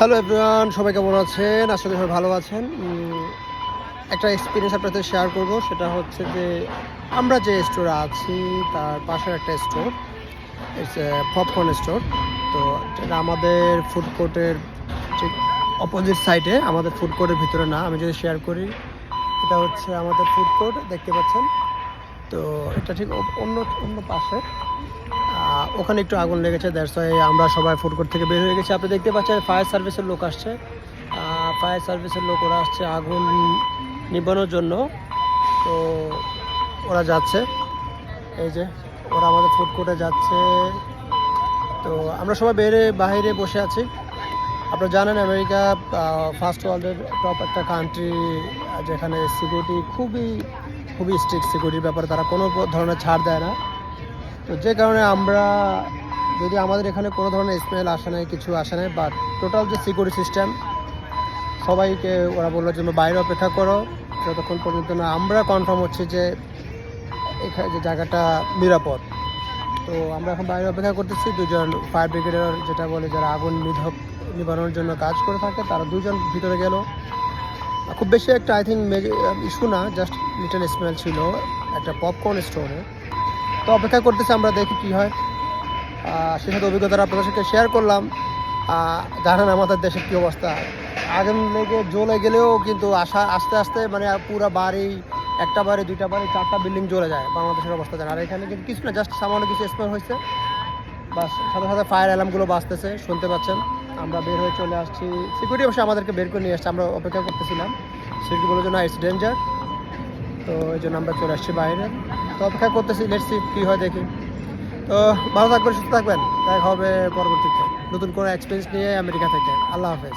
Hello everyone সবাই কেমন আছেন? আশা করি সবাই ভালো আছেন। একটা এক্সপিরিয়েন্স আপনাদের শেয়ার করব। সেটা হচ্ছে যে, আমরা যে স্টোরে আছি, তার পাশের একটা store it's a popcorn store তো আমাদের ফুড কোর্টের ঠিক অপোজিট সাইডে আমাদের ফুড কোর্টের ভিতরে না, আমি যদি শেয়ার করি, এটা হচ্ছে আমাদের ফুড কোর্ট দেখতে পাচ্ছেন? তো এটা ঠিক অন্য অন্য পাশে। ওখানে একটু আগুন লেগেছে দ্যাটস ওয়াই আমরা সবাই ফুড কোর্ট থেকে বের হয়ে গেছি। আপনি দেখতে পাচ্ছেন ফায়ার সার্ভিসের লোক আসছে। ফায়ার সার্ভিসের লোক, ওরা আসছে আগুন নিবানোর জন্য। তো ওরা যাচ্ছে। এই যে, ওরা আমাদের ফুড কোর্টে যাচ্ছে। তো আমরা সবাই বেরে বাইরে বসে আছি। আপনারা জানেন, আমেরিকা ফার্স্ট ওয়ার্ল্ডের টপ একটা কান্ট্রি যেখানে সিকিউরিটি খুবই খুবই স্ট্রিক্ট সিকিউরিটির ব্যাপারে তারা কোনো ধরনের ছাড় দেয় না। তো যে কারণে আমরা, যদি আমাদের এখানে কোনো ধরনের স্মেল আসে নাই, কিছু আসে নাই বাট টোটাল যে সিকিউরিটি সিস্টেম সবাইকে ওরা বলল যে বাইরে অপেক্ষা করো। যতক্ষণ পর্যন্ত না, আমরা কনফার্ম হচ্ছে যে এখানে যে জায়গাটা নিরাপদ। তো আমরা এখন বাইরে অপেক্ষা করতেছি। দুজন ফায়ার ব্রিগেডের যেটা বলে যারা আগুন নিধক, নিবারণের জন্য কাজ করে থাকে, তারা দুজন ভিতরে গেল। খুব বেশি একটা আই থিঙ্ক ইস্যু না জাস্ট লিটল স্মেল ছিল, একটা পপকর্ন স্টোরে তো অপেক্ষা করতেছি আমরা দেখি কি হয়। সে সাথে অভিজ্ঞতাটা আপনাদের সাথে শেয়ার করলাম। জানেন আমাদের দেশের কী অবস্থা। আগুন লেগে জ্বলে গেলেও কিন্তু আসা আস্তে আস্তে মানে পুরো বাড়ি, একটা বাড়ি, দুইটা বাড়ি, চারটা বিল্ডিং জ্বলে যায়। বাংলাদেশের অবস্থা জানেন। আর এখানে কিন্তু কিছু না জাস্ট সামান্য কিছু স্মেল হয়েছে। বাস, সাথে সাথে ফায়ার অ্যালার্মগুলো বাঁচতেছে শুনতে পাচ্ছেন। আমরা বের হয়ে চলে আসছি। সিকিউরিটি অবশ্যই আমাদেরকে বের করে নিয়ে আসছে, আমরা অপেক্ষা করতেছিলাম। সিকিউরিটি বলে জন্য ইটস ডেঞ্জার তো এই জন্য আমরা চলে আসছি বাইরে। তো অপেক্ষা করতেছি লেটসি কী হয় দেখি। তো ভালো থাকবেন, সুস্থ থাকবেন। দেখা হবে পরবর্তীতে। নতুন কোনো এক্সপিরিয়েন্স নিয়ে আমেরিকা থেকে। আল্লাহ হাফেজ।